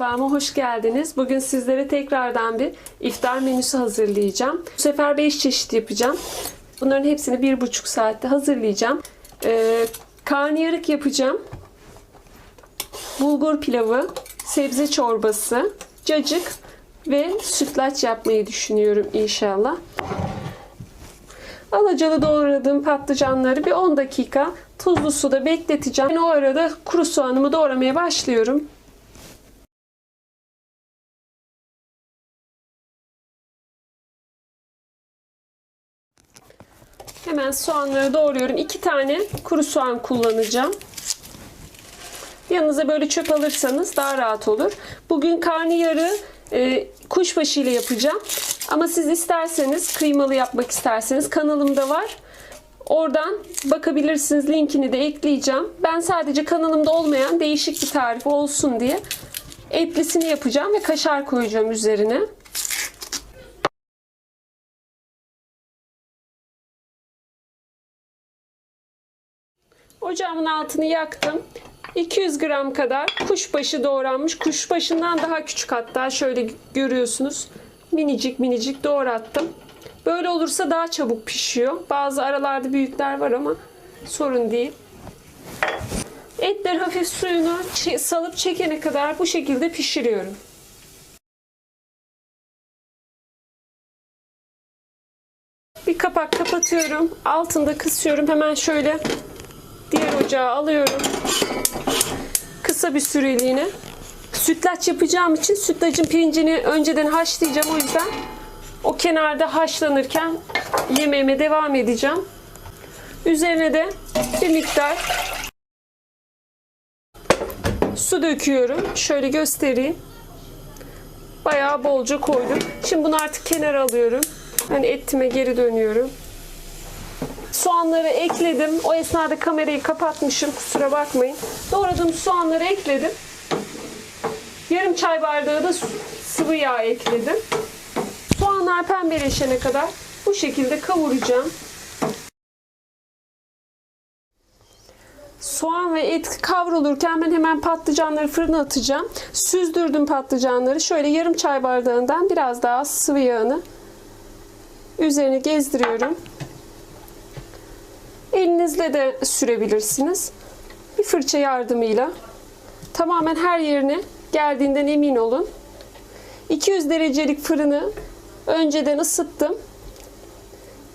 Mutfağıma hoş geldiniz. Bugün sizlere tekrardan bir iftar menüsü hazırlayacağım. Bu sefer 5 çeşit yapacağım. Bunların hepsini bir buçuk saatte hazırlayacağım. Ee, karnıyarık yapacağım. Bulgur pilavı, sebze çorbası, cacık ve sütlaç yapmayı düşünüyorum inşallah. Alacalı doğradığım patlıcanları bir 10 dakika tuzlu suda bekleteceğim. Ben o arada kuru soğanımı doğramaya başlıyorum. Hemen soğanları doğruyorum. İki tane kuru soğan kullanacağım. Yanınıza böyle çöp alırsanız daha rahat olur. Bugün karnıyarı e, kuşbaşı ile yapacağım. Ama siz isterseniz kıymalı yapmak isterseniz kanalımda var. Oradan bakabilirsiniz. Linkini de ekleyeceğim. Ben sadece kanalımda olmayan değişik bir tarif olsun diye etlisini yapacağım ve kaşar koyacağım üzerine. Ocağımın altını yaktım. 200 gram kadar kuşbaşı doğranmış. Kuşbaşından daha küçük hatta şöyle görüyorsunuz. Minicik minicik doğrattım. Böyle olursa daha çabuk pişiyor. Bazı aralarda büyükler var ama sorun değil. Etler hafif suyunu salıp çekene kadar bu şekilde pişiriyorum. Bir kapak kapatıyorum. Altında kısıyorum. Hemen şöyle diğer ocağa alıyorum. Kısa bir süreliğine. Sütlaç yapacağım için sütlacın pirincini önceden haşlayacağım. O yüzden o kenarda haşlanırken yemeğime devam edeceğim. Üzerine de bir miktar su döküyorum. Şöyle göstereyim. Bayağı bolca koydum. Şimdi bunu artık kenara alıyorum. Hani etime geri dönüyorum. Soğanları ekledim. O esnada kamerayı kapatmışım. Kusura bakmayın. Doğradığım soğanları ekledim. Yarım çay bardağı da sıvı yağ ekledim. Soğanlar pembeleşene kadar bu şekilde kavuracağım. Soğan ve et kavrulurken ben hemen patlıcanları fırına atacağım. Süzdürdüm patlıcanları. Şöyle yarım çay bardağından biraz daha sıvı yağını üzerine gezdiriyorum. Elinizle de sürebilirsiniz. Bir fırça yardımıyla tamamen her yerine geldiğinden emin olun. 200 derecelik fırını önceden ısıttım.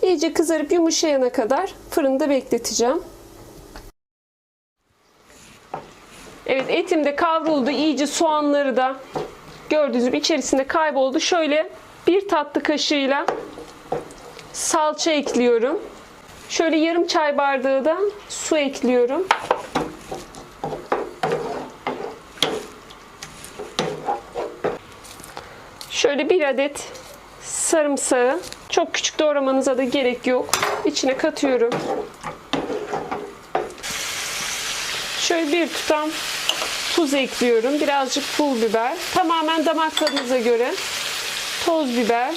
İyice kızarıp yumuşayana kadar fırında bekleteceğim. Evet etim de kavruldu. İyice soğanları da gördüğünüz gibi içerisinde kayboldu. Şöyle bir tatlı kaşığıyla salça ekliyorum. Şöyle yarım çay bardağı da su ekliyorum. Şöyle bir adet sarımsağı çok küçük doğramanıza da gerek yok. İçine katıyorum. Şöyle bir tutam tuz ekliyorum. Birazcık pul biber. Tamamen damak tadınıza göre toz biber.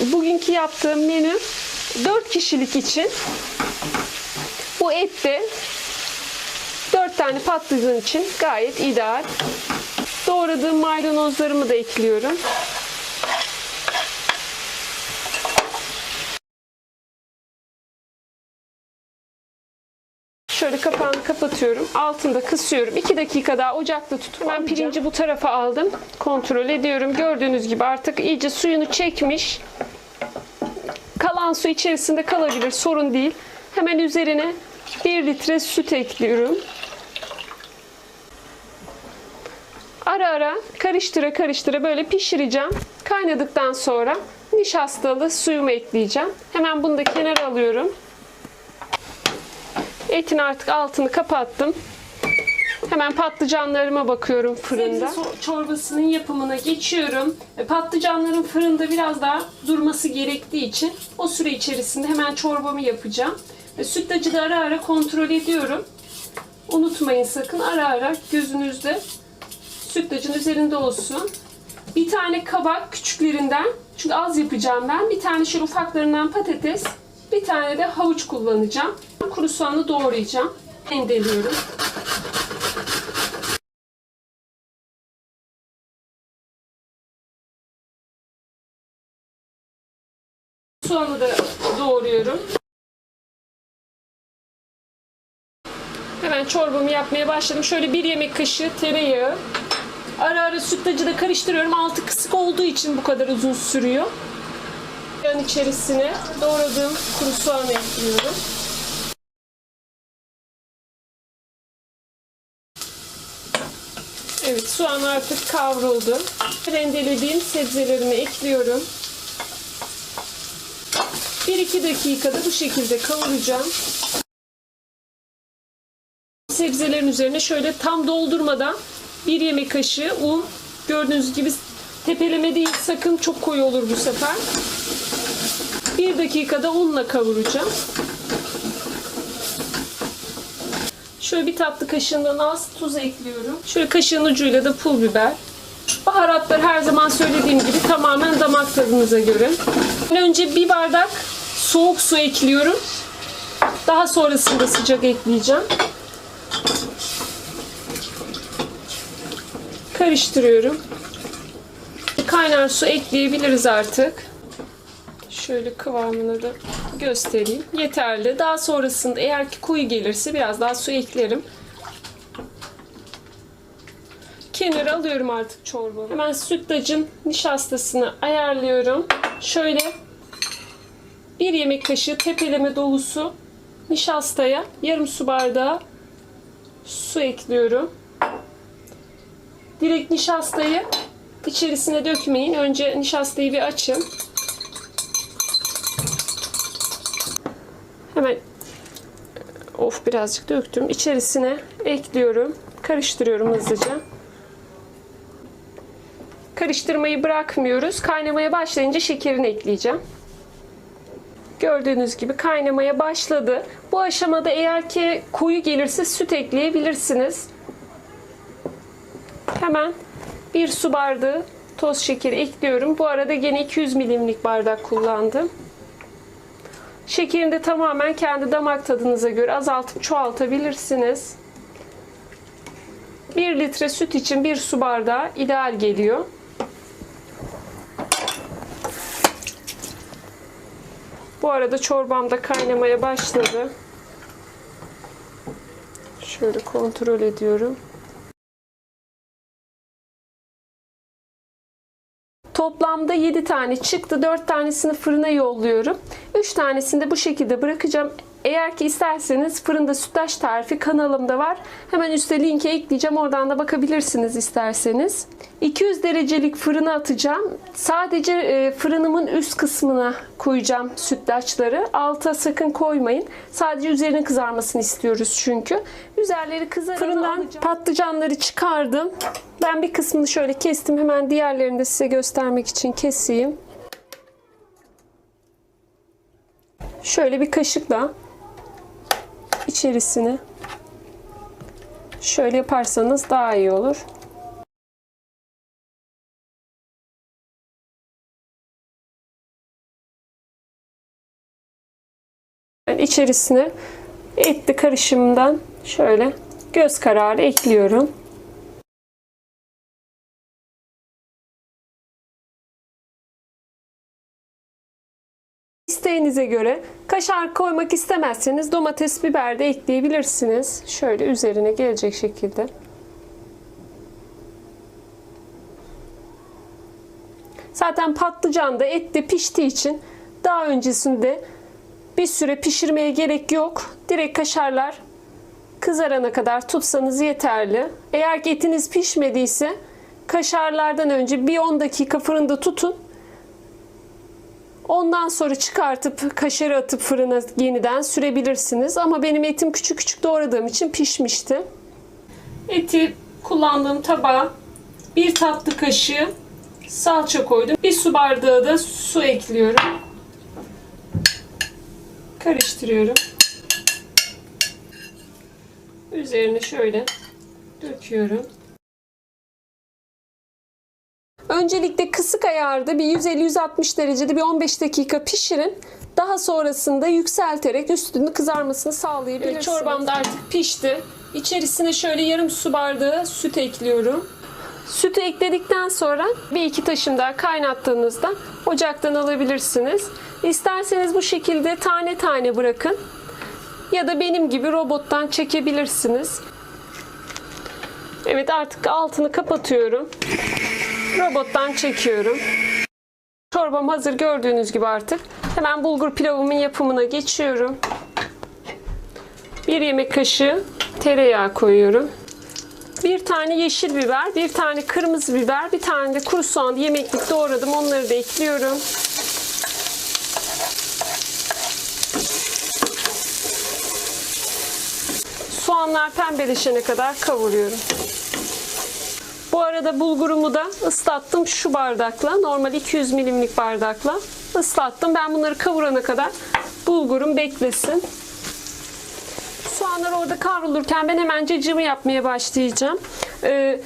Bugünkü yaptığım menü 4 kişilik için bu et de 4 tane patlıcan için gayet ideal. Doğradığım maydanozlarımı da ekliyorum. Şöyle kapağını kapatıyorum. Altında kısıyorum. 2 dakika daha ocakta tutup ben pirinci bu tarafa aldım. Kontrol ediyorum. Gördüğünüz gibi artık iyice suyunu çekmiş. Kalan su içerisinde kalabilir. Sorun değil. Hemen üzerine 1 litre süt ekliyorum. Ara ara karıştıra karıştıra böyle pişireceğim. Kaynadıktan sonra nişastalı suyumu ekleyeceğim. Hemen bunu da kenara alıyorum. Etin artık altını kapattım. Hemen patlıcanlarıma bakıyorum fırında. Sebze çorbasının yapımına geçiyorum. E, Patlıcanların fırında biraz daha durması gerektiği için o süre içerisinde hemen çorbamı yapacağım. E, Sütlacı da ara ara kontrol ediyorum. Unutmayın sakın ara ara gözünüzde sütlacın üzerinde olsun. Bir tane kabak küçüklerinden çünkü az yapacağım ben. Bir tane şöyle ufaklarından patates. Bir tane de havuç kullanacağım. Kuru soğanı doğrayacağım. Rendeliyorum. Soğanı da doğruyorum. Hemen çorbamı yapmaya başladım. Şöyle bir yemek kaşığı tereyağı. Ara ara sütlacı da karıştırıyorum. Altı kısık olduğu için bu kadar uzun sürüyor. Yan içerisine doğradığım kuru soğanı ekliyorum. Evet soğan artık kavruldu. Rendelediğim sebzelerimi ekliyorum. 1-2 dakikada bu şekilde kavuracağım. Sebzelerin üzerine şöyle tam doldurmadan bir yemek kaşığı un. Gördüğünüz gibi tepeleme değil sakın çok koyu olur bu sefer. Bir dakikada unla kavuracağım. Şöyle bir tatlı kaşığından az tuz ekliyorum. Şöyle kaşığın ucuyla da pul biber. Baharatlar her zaman söylediğim gibi tamamen damak tadınıza göre. Önce bir bardak soğuk su ekliyorum. Daha sonrasında sıcak ekleyeceğim. Karıştırıyorum. Kaynar su ekleyebiliriz artık. Şöyle kıvamını da göstereyim. Yeterli. Daha sonrasında eğer ki koyu gelirse biraz daha su eklerim. Kenara alıyorum artık çorbamı. Hemen sütlacın nişastasını ayarlıyorum. Şöyle bir yemek kaşığı tepeleme dolusu nişastaya yarım su bardağı su ekliyorum. Direkt nişastayı içerisine dökmeyin. Önce nişastayı bir açın. Hemen of birazcık döktüm. İçerisine ekliyorum. Karıştırıyorum hızlıca. Karıştırmayı bırakmıyoruz. Kaynamaya başlayınca şekerini ekleyeceğim. Gördüğünüz gibi kaynamaya başladı. Bu aşamada eğer ki koyu gelirse süt ekleyebilirsiniz. Hemen bir su bardağı toz şekeri ekliyorum. Bu arada gene 200 milimlik bardak kullandım. Şekerini de tamamen kendi damak tadınıza göre azaltıp çoğaltabilirsiniz. 1 litre süt için 1 su bardağı ideal geliyor. Bu arada çorbam da kaynamaya başladı. Şöyle kontrol ediyorum. Toplamda 7 tane çıktı. 4 tanesini fırına yolluyorum. 3 tanesini de bu şekilde bırakacağım. Eğer ki isterseniz fırında sütlaç tarifi kanalımda var. Hemen üstte linke ekleyeceğim. Oradan da bakabilirsiniz isterseniz. 200 derecelik fırına atacağım. Sadece e, fırınımın üst kısmına koyacağım sütlaçları. Alta sakın koymayın. Sadece üzerinin kızarmasını istiyoruz çünkü. Üzerleri kızarınca Fırından patlıcanları çıkardım. Ben bir kısmını şöyle kestim. Hemen diğerlerini de size göstermek için keseyim. Şöyle bir kaşıkla içerisine şöyle yaparsanız daha iyi olur. İçerisine etli karışımından şöyle göz kararı ekliyorum. İsteğinize göre kaşar koymak istemezseniz domates, biber de ekleyebilirsiniz. Şöyle üzerine gelecek şekilde. Zaten patlıcan da ette piştiği için daha öncesinde bir süre pişirmeye gerek yok. Direkt kaşarlar kızarana kadar tutsanız yeterli. Eğer etiniz pişmediyse kaşarlardan önce bir 10 dakika fırında tutun. Ondan sonra çıkartıp kaşarı atıp fırına yeniden sürebilirsiniz. Ama benim etim küçük küçük doğradığım için pişmişti. Eti kullandığım tabağa bir tatlı kaşığı salça koydum. Bir su bardağı da su ekliyorum. Karıştırıyorum. Üzerine şöyle döküyorum. Öncelikle kısık ayarda bir 150-160 derecede bir 15 dakika pişirin. Daha sonrasında yükselterek üstünün kızarmasını sağlayabilirsiniz. çorbam da artık pişti. İçerisine şöyle yarım su bardağı süt ekliyorum. Sütü ekledikten sonra bir iki taşım daha kaynattığınızda ocaktan alabilirsiniz. İsterseniz bu şekilde tane tane bırakın. Ya da benim gibi robottan çekebilirsiniz. Evet artık altını kapatıyorum. Robottan çekiyorum. Çorbam hazır gördüğünüz gibi artık. Hemen bulgur pilavımın yapımına geçiyorum. Bir yemek kaşığı tereyağı koyuyorum. Bir tane yeşil biber, bir tane kırmızı biber, bir tane de kuru soğan yemeklik doğradım. Onları da ekliyorum. Soğanlar pembeleşene kadar kavuruyorum. Bu arada bulgurumu da ıslattım şu bardakla. Normal 200 milimlik bardakla ıslattım. Ben bunları kavurana kadar bulgurum beklesin. Soğanlar orada kavrulurken ben hemen cacığımı yapmaya başlayacağım. Ee,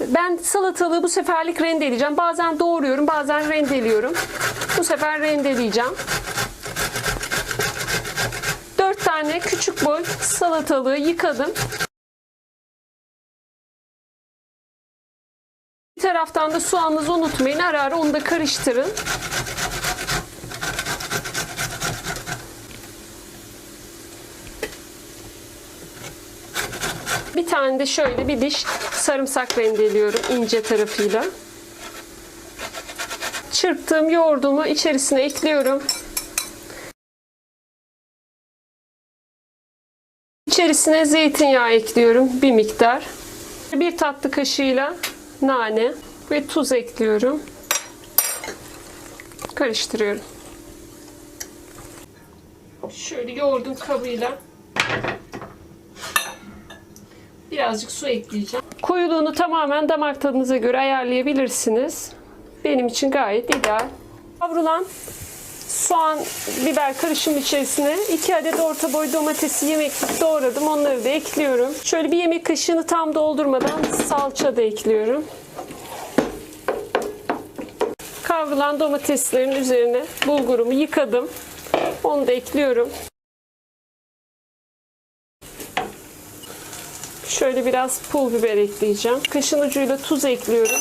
ben salatalığı bu seferlik rendeleyeceğim. Bazen doğruyorum, bazen rendeliyorum. Bu sefer rendeleyeceğim. 4 tane küçük boy salatalığı yıkadım. Bir taraftan da soğanınızı unutmayın. Ara ara onu da karıştırın. Bir tane de şöyle bir diş sarımsak rendeliyorum ince tarafıyla. Çırptığım yoğurdumu içerisine ekliyorum. İçerisine zeytinyağı ekliyorum bir miktar. Bir tatlı kaşığıyla nane ve tuz ekliyorum. Karıştırıyorum. Şöyle yoğurdum kabıyla birazcık su ekleyeceğim. Koyuluğunu tamamen damak tadınıza göre ayarlayabilirsiniz. Benim için gayet ideal. Kavrulan soğan, biber karışımı içerisine 2 adet orta boy domatesi yemeklik doğradım. Onları da ekliyorum. Şöyle bir yemek kaşığını tam doldurmadan salça da ekliyorum. Kavrulan domateslerin üzerine bulgurumu yıkadım. Onu da ekliyorum. Şöyle biraz pul biber ekleyeceğim. Kaşın ucuyla tuz ekliyorum.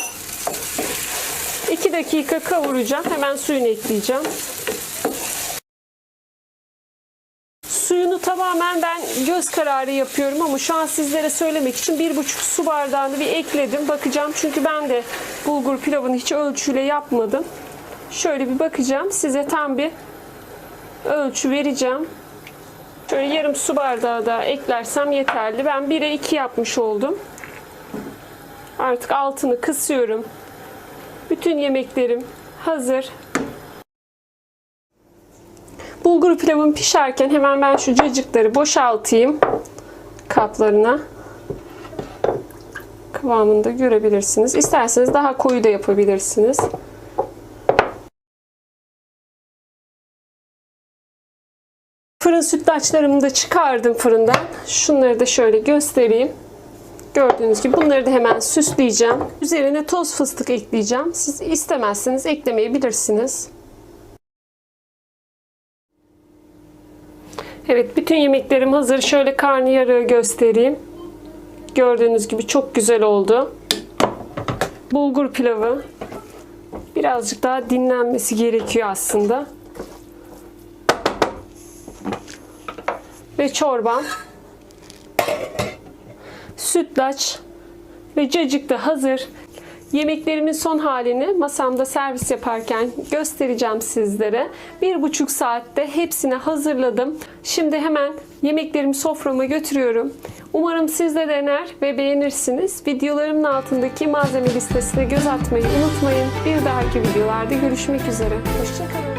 2 dakika kavuracağım. Hemen suyunu ekleyeceğim. Tamamen ben göz kararı yapıyorum ama şu an sizlere söylemek için bir buçuk su bardağını bir ekledim. Bakacağım çünkü ben de bulgur pilavını hiç ölçüyle yapmadım. Şöyle bir bakacağım. Size tam bir ölçü vereceğim. Şöyle yarım su bardağı da eklersem yeterli. Ben 1'e 2 yapmış oldum. Artık altını kısıyorum. Bütün yemeklerim hazır. Bulgur pilavım pişerken hemen ben şu cacıkları boşaltayım kaplarına. Kıvamını da görebilirsiniz. İsterseniz daha koyu da yapabilirsiniz. Fırın sütlaçlarımı da çıkardım fırından. Şunları da şöyle göstereyim. Gördüğünüz gibi bunları da hemen süsleyeceğim. Üzerine toz fıstık ekleyeceğim. Siz istemezseniz eklemeyebilirsiniz. Evet bütün yemeklerim hazır. Şöyle karnıyarığı göstereyim. Gördüğünüz gibi çok güzel oldu. Bulgur pilavı. Birazcık daha dinlenmesi gerekiyor aslında. Ve çorbam. Sütlaç ve cacık da hazır. Yemeklerimin son halini masamda servis yaparken göstereceğim sizlere. Bir buçuk saatte hepsini hazırladım. Şimdi hemen yemeklerimi soframa götürüyorum. Umarım siz de dener ve beğenirsiniz. Videolarımın altındaki malzeme listesine göz atmayı unutmayın. Bir dahaki videolarda görüşmek üzere. Hoşçakalın.